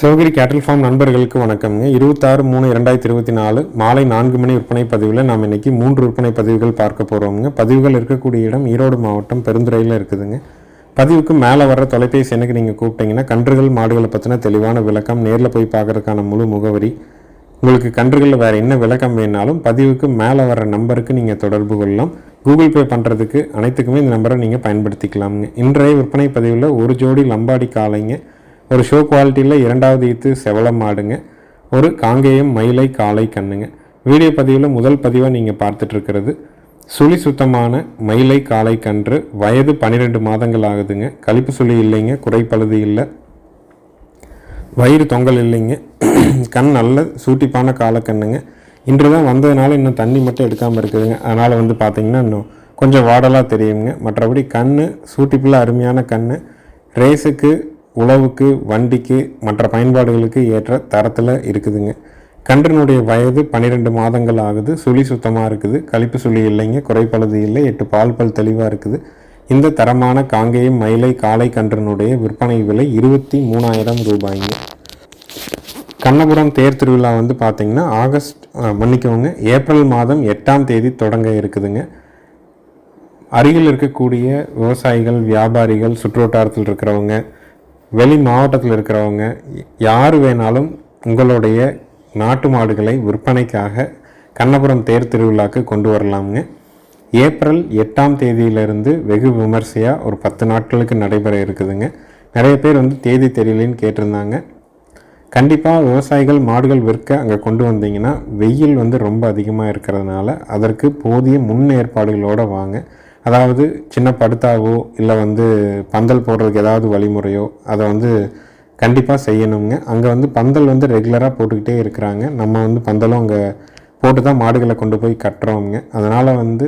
சிவகிரி கேட்டல் ஃபார்ம் நண்பர்களுக்கு வணக்கம்ங்க. இருபத்தாறு மூணு இரண்டாயிரத்தி இருபத்தி நாலு மாலை நான்கு மணி விற்பனை பதிவில் நாம் இன்னைக்கு மூன்று விற்பனை பதிவுகள் பார்க்க போகிறோம்ங்க பதிவுகள் இருக்கக்கூடிய இடம் ஈரோடு மாவட்டம் பெருந்துறையில் இருக்குதுங்க. பதிவுக்கு மேலே வர்ற தொலைபேசி எனக்கு நீங்கள் கூப்பிட்டீங்கன்னா கன்றுகள் மாடுகளை பற்றின தெளிவான விளக்கம் நேரில் போய் பார்க்கறதுக்கான முழு முகவரி. உங்களுக்கு கன்றுகளில் வேறு என்ன விளக்கம் வேணாலும் பதிவுக்கு மேலே வர நம்பருக்கு நீங்கள் தொடர்பு கொள்ளலாம். கூகுள் பே பண்ணுறதுக்கு அனைத்துக்குமே இந்த நம்பரை நீங்கள் பயன்படுத்திக்கலாம்ங்க. இன்றைய விற்பனை பதிவில் ஒரு ஜோடி லம்பாடி காலைங்க ஒரு ஷோ குவாலிட்டியில் இரண்டாவது ஈத்து செவலம் மாடுங்க. ஒரு காங்கேயம் மயிலை காளை கண்ணுங்க. வீடியோ பதிவில் முதல் பதிவாக நீங்கள் பார்த்துட்ருக்கிறது. சுழி சுத்தமான மயிலை காலை கன்று வயது பன்னிரெண்டு மாதங்கள் ஆகுதுங்க. கழிப்பு சுழி இல்லைங்க குறைப்பழுது இல்லை. வயிறு தொங்கல் இல்லைங்க. கண் நல்ல சூட்டிப்பான காலக்கண்ணுங்க இன்று தான் வந்ததுனால இன்னும் தண்ணி மட்டும் எடுக்காமல் இருக்குதுங்க. அதனால் வந்து பார்த்திங்கன்னா இன்னும் கொஞ்சம் வாடலாக தெரியுங்க. மற்றபடி கண் சூட்டிப்பில் அருமையான கண் ரேஸுக்கு உழவுக்கு வண்டிக்கு மற்ற பயன்பாடுகளுக்கு ஏற்ற தரத்தில் இருக்குதுங்க. கன்றினுடைய வயது பன்னிரெண்டு மாதங்கள் ஆகுது. சுழி சுத்தமாக இருக்குது. கழிப்பு சுழி இல்லைங்க. குறைப்பழுது இல்லை. எட்டு பால் பல் தெளிவாக இருக்குது. இந்த தரமான காங்கேயம் மயிலை காளை கன்றினுடைய விற்பனை விலை இருபத்தி மூணாயிரம் ரூபாய்ங்க. கண்ணபுரம் தேர் திருவிழா வந்து பார்த்திங்கன்னா ஆகஸ்ட் மன்னிக்கவங்க ஏப்ரல் மாதம் எட்டாம் தேதி தொடங்க இருக்குதுங்க. அருகில் இருக்கக்கூடிய விவசாயிகள் வியாபாரிகள் சுற்றுவட்டாரத்தில் இருக்கிறவங்க வெளி மாவட்டத்தில் இருக்கிறவங்க யார் வேணாலும் உங்களுடைய நாட்டு மாடுகளை விற்பனைக்காக கண்ணபுரம் தேர் திருவிழாக்கு கொண்டு வரலாமுங்க. ஏப்ரல் எட்டாம் தேதியிலிருந்து வெகு விமர்சையாக ஒரு பத்து நாட்களுக்கு நடைபெற இருக்குதுங்க. நிறைய பேர் வந்து தேதி தெரியலன்னு கேட்டிருந்தாங்க. கண்டிப்பாக விவசாயிகள் மாடுகள் விற்க அங்கே கொண்டு வந்தீங்கன்னா வெயில் வந்து ரொம்ப அதிகமாக இருக்கிறதுனால அதற்கு போதிய முன் ஏற்பாடுகளோடு வாங்க. அதாவது சின்ன படுத்தாவோ இல்லை வந்து பந்தல் போடுறதுக்கு ஏதாவது வழிமுறையோ அதை வந்து கண்டிப்பாக செய்யணுங்க அங்கே வந்து பந்தல் வந்து ரெகுலராக போட்டுக்கிட்டே இருக்கிறாங்க. நம்ம வந்து பந்தலும் அங்கே போட்டு தான் மாடுகளை கொண்டு போய் கட்டுறோங்க அதனால் வந்து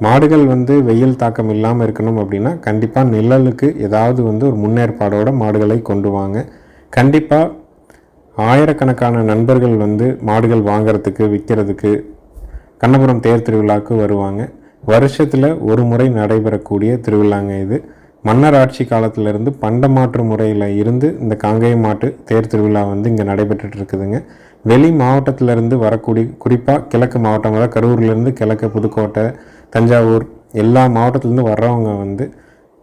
மாடுகள் வந்து வெயில் தாக்கம் இல்லாமல் இருக்கணும் அப்படின்னா கண்டிப்பாக நிழலுக்கு ஏதாவது வந்து ஒரு முன்னேற்பாடோட மாடுகளை கொண்டு வாங்க. கண்டிப்பாக ஆயிரக்கணக்கான நண்பர்கள் வந்து மாடுகள் வாங்குறதுக்கு விற்கிறதுக்கு கண்ணபுரம் தேர் திருவிழாவுக்கு வருவாங்க. வருஷத்தில் ஒரு முறை நடைபெறக்கூடிய திருவிழாங்க இது. மன்னர் ஆட்சி காலத்திலிருந்து பண்டமாற்று முறையில் இருந்து இந்த காங்கேய மாட்டு தேர் திருவிழா வந்து இங்கே நடைபெற்றுட்டு இருக்குதுங்க. வெளி மாவட்டத்திலிருந்து வரக்கூடிய குறிப்பாக கிழக்கு மாவட்டம் அதாவது கரூர்லேருந்து கிழக்கு புதுக்கோட்டை தஞ்சாவூர் எல்லா மாவட்டத்துலேருந்து வர்றவங்க வந்து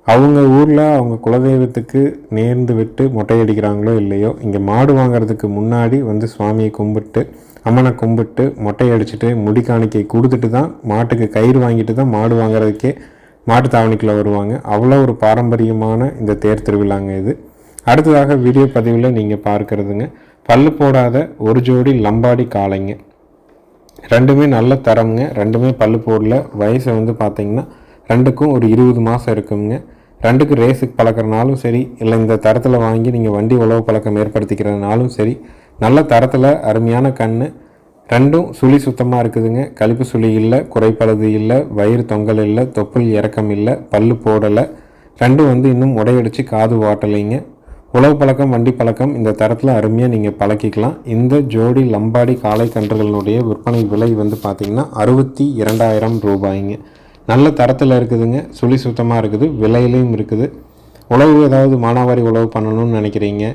அவங்க ஊரில் அவங்க குலதெய்வத்துக்கு நேர்ந்து விட்டு மொட்டையடிக்கிறாங்களோ இல்லையோ இங்கே மாடு வாங்குறதுக்கு முன்னாடி வந்து சுவாமியை கும்பிட்டு அம்மனை கும்பிட்டு மொட்டை அடிச்சுட்டு முடி காணிக்கை கொடுத்துட்டு தான் மாட்டுக்கு கயிறு வாங்கிட்டு தான் மாடு வாங்குறதுக்கே மாட்டு தாவணிக்குள்ளே வருவாங்க. அவ்வளோ ஒரு பாரம்பரியமான இந்த தேர் திருவிழாங்க இது. அடுத்ததாக வீடியோ பதிவில் நீங்கள் பார்க்கறதுங்க. பல்லு போடாத ஒரு ஜோடி லம்பாடி காளைங்க. ரெண்டுமே நல்ல தரம்ங்க. ரெண்டுமே பல்லு போடல. வயசு வந்து பார்த்தீங்கன்னா ரெண்டுக்கும் ஒரு இருபது மாதம் இருக்குங்க. ரெண்டுக்கு ரேஸுக்கு பழக்கிறனாலும் சரி இல்லை இந்த தரத்தில் வாங்கி நீங்கள் வண்டி உழவு பழக்கம் ஏற்படுத்திக்கிறதுனாலும் சரி நல்ல தரத்தில் அருமையான கண் ரெண்டும் சுழி சுத்தமாக இருக்குதுங்க. கழிப்பு சுழி இல்லை குறைப்பழுது இல்லை வயிறு தொங்கல் இல்லை தொப்புள் இறக்கம் இல்லை பல்லு போடலை. ரெண்டும் வந்து இன்னும் உடையடிச்சு காது வாட்டலைங்க. உழவு பழக்கம் வண்டி பழக்கம் இந்த தரத்தில் அருமையாக நீங்கள் பழக்கிக்கலாம். இந்த ஜோடி லம்பாடி காளை கன்றுகளினுடைய விற்பனை விலை வந்து பார்த்திங்கன்னா அறுபத்தி இரண்டாயிரம் ரூபாய்ங்க. நல்ல தரத்தில் இருக்குதுங்க. சுழி சுத்தமாக இருக்குது. விலையிலையும் இருக்குது. உழவு ஏதாவது மானாவாரி உழவு பண்ணணும்னு நினைக்கிறீங்க.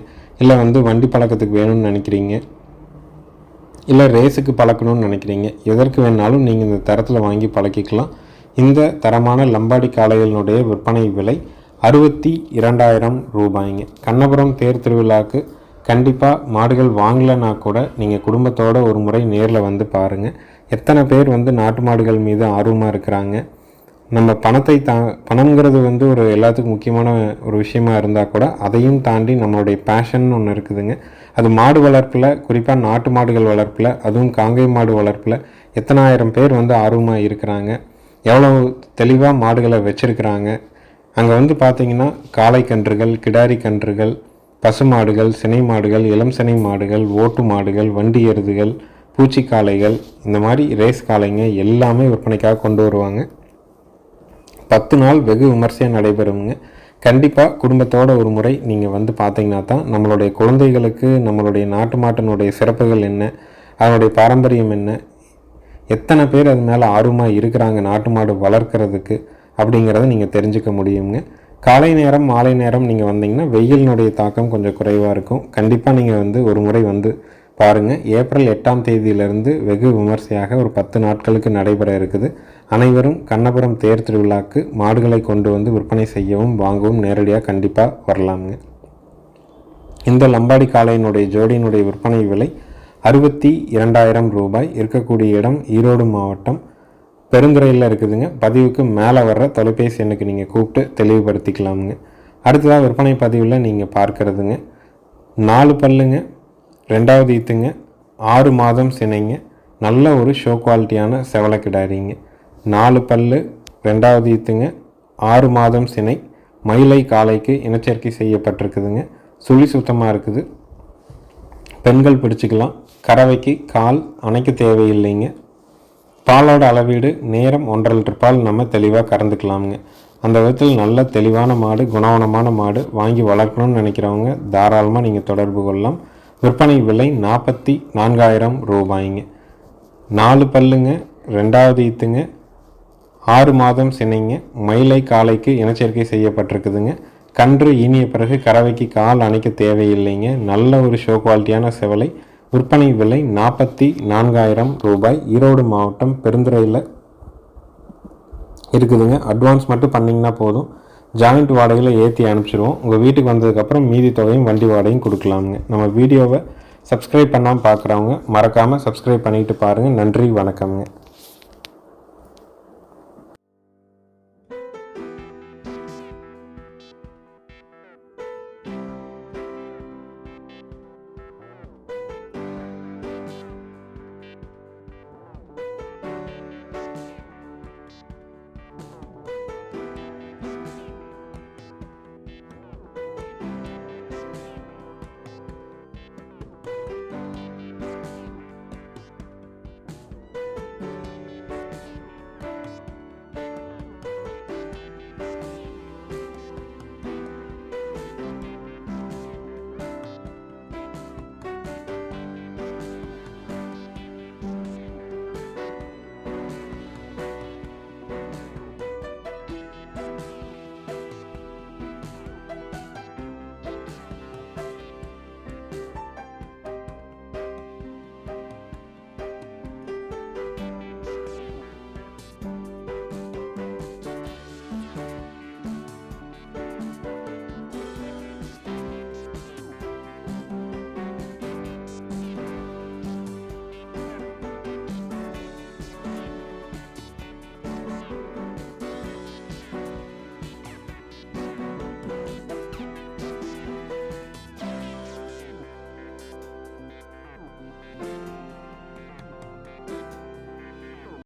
இல்லை வந்து வண்டி பழக்கத்துக்கு வேணும்னு நினைக்கிறீங்க? இல்லை ரேஸுக்கு பழக்கணும்னு நினைக்கிறீங்க? எதற்கு வேணாலும் நீங்கள் இந்த தரத்தில் வாங்கி பழக்கிக்கலாம். இந்த தரமான லம்பாடி காளைகளினுடைய விற்பனை விலை அறுபத்தி இரண்டாயிரம் ரூபாய்ங்க. கண்ணபுரம் தேர் திருவிழாவுக்கு கண்டிப்பாக மாடுகள் வாங்கலைன்னா கூட நீங்கள் குடும்பத்தோடு ஒரு முறை நேரில் வந்து பாருங்கள் எத்தனை பேர் வந்து நாட்டு மாடுகள் மீது ஆர்வமாக இருக்கிறாங்க? நம்ம பணத்தை தா பணங்கிறது வந்து ஒரு எல்லாத்துக்கும் முக்கியமான ஒரு விஷயமா இருந்தால் கூட அதையும் தாண்டி நம்மளுடைய பேஷன் ஒன்று இருக்குதுங்க. அது மாடு வளர்ப்பில் குறிப்பாக நாட்டு மாடுகள் வளர்ப்பில் அதுவும் காங்கை மாடு வளர்ப்பில் எத்தனாயிரம் பேர் வந்து ஆர்வமாக இருக்கிறாங்க. எவ்வளோ தெளிவாக மாடுகளை வச்சுருக்கிறாங்க. அங்கே வந்து பார்த்திங்கன்னா காளை கன்றுகள் கிடாரி கன்றுகள் பசு மாடுகள் சினை மாடுகள் இளம் சினை மாடுகள் ஓட்டு மாடுகள் வண்டி எருதுகள் பூச்சிக்காளைகள் இந்த மாதிரி ரேஸ் காளைங்க எல்லாமே விற்பனைக்காக கொண்டு வருவாங்க. பத்து நாள் வெகு விமர்சையாக நடைபெறுங்க கண்டிப்பாக குடும்பத்தோட ஒரு முறை நீங்கள் வந்து பார்த்தீங்கன்னா தான் நம்மளுடைய குழந்தைகளுக்கு நம்மளுடைய நாட்டு மாட்டினுடைய சிறப்புகள் என்ன அதனுடைய பாரம்பரியம் என்ன எத்தனை பேர் அது மேலே ஆர்வமாக இருக்கிறாங்க நாட்டு மாடு வளர்க்குறதுக்கு அப்படிங்கிறத நீங்கள் தெரிஞ்சுக்க முடியுங்க. காலை நேரம் மாலை நேரம் நீங்கள் வந்தீங்கன்னா வெயிலினுடைய தாக்கம் கொஞ்சம் குறைவாக இருக்கும். கண்டிப்பாக நீங்கள் வந்து ஒரு முறை வந்து பாருங்கள் ஏப்ரல் எட்டாம் தேதியிலிருந்து வெகு விமர்சையாக ஒரு பத்து நாட்களுக்கு நடைபெற இருக்குது. அனைவரும் கண்ணபுரம் தேர் திருவிழாக்கு மாடுகளை கொண்டு வந்து விற்பனை செய்யவும் வாங்கவும் நேரடியாக கண்டிப்பாக வரலாமுங்க. இந்த லம்பாடி காளையினுடைய ஜோடியினுடைய விற்பனை விலை அறுபத்தி இரண்டாயிரம் ரூபாய். இருக்கக்கூடிய இடம் ஈரோடு மாவட்டம் பெருந்துறையில் இருக்குதுங்க. பதிவுக்கு மேலே வர்ற தொலைபேசி எண்ணுக்கு நீங்கள் கூப்பிட்டு தெளிவுபடுத்திக்கலாமுங்க. அடுத்ததாக விற்பனை பதிவில் நீங்கள் பார்க்குறதுங்க. நாலு பல்லுங்க ரெண்டாவது ஈத்துங்க ஆறு மாதம் சினைங்க நல்ல ஒரு ஷோ குவாலிட்டியான செவலை கிடாரிங்க. நாலு பல்லு ரெண்டாவது ஈத்துங்க ஆறு மாதம் சினை மயிலை காலைக்கு இனச்சேர்க்கை செய்யப்பட்டிருக்குதுங்க. சுழி சுத்தமாக இருக்குது. பெண்கள் பிடிச்சிக்கலாம். கறவைக்கு கால் அணைக்க தேவையில்லைங்க. பாலோட அளவீடு நேரம் ஒன்றரை லிட்டர் பால் நம்ம தெளிவாக கறந்துக்கலாமுங்க. அந்த விதத்தில் நல்ல தெளிவான மாடு குணவனமான மாடு வாங்கி வளர்க்கணும்னு நினைக்கிறவங்க தாராளமாக நீங்கள் தொடர்பு கொள்ளலாம். விற்பனை விலை நாற்பத்தி நான்காயிரம் ரூபாய்ங்க. நாலு பல்லுங்க ரெண்டாவது ஈத்துங்க ஆறு மாதம் சினைங்க. மயிலை காலைக்கு இனச்சேர்க்கை செய்யப்பட்டிருக்குதுங்க. கன்று ஈனிய பிறகு கறவைக்கு கால் அணைக்க தேவையில்லைங்க. நல்ல ஒரு ஷோ குவாலிட்டியான செவலை. விற்பனை விலை நாற்பத்தி நான்காயிரம் ரூபாய். ஈரோடு மாவட்டம் பெருந்துறையில் இருக்குதுங்க. அட்வான்ஸ் மட்டும் பண்ணிங்கன்னா போதும். ஜாயிண்ட் வாடகையில் ஏற்றி அனுப்பிச்சிடுவோம் உங்கள் வீட்டுக்கு வந்ததுக்கப்புறம் மீதி தொகையும் வண்டி வாடகையும் கொடுக்கலாமுங்க. நம்ம வீடியோவை சப்ஸ்கிரைப் பண்ணாமல் பார்க்குறவங்க மறக்காமல் சப்ஸ்கிரைப் பண்ணிட்டு பாருங்கள் நன்றி வணக்கம்ங்க.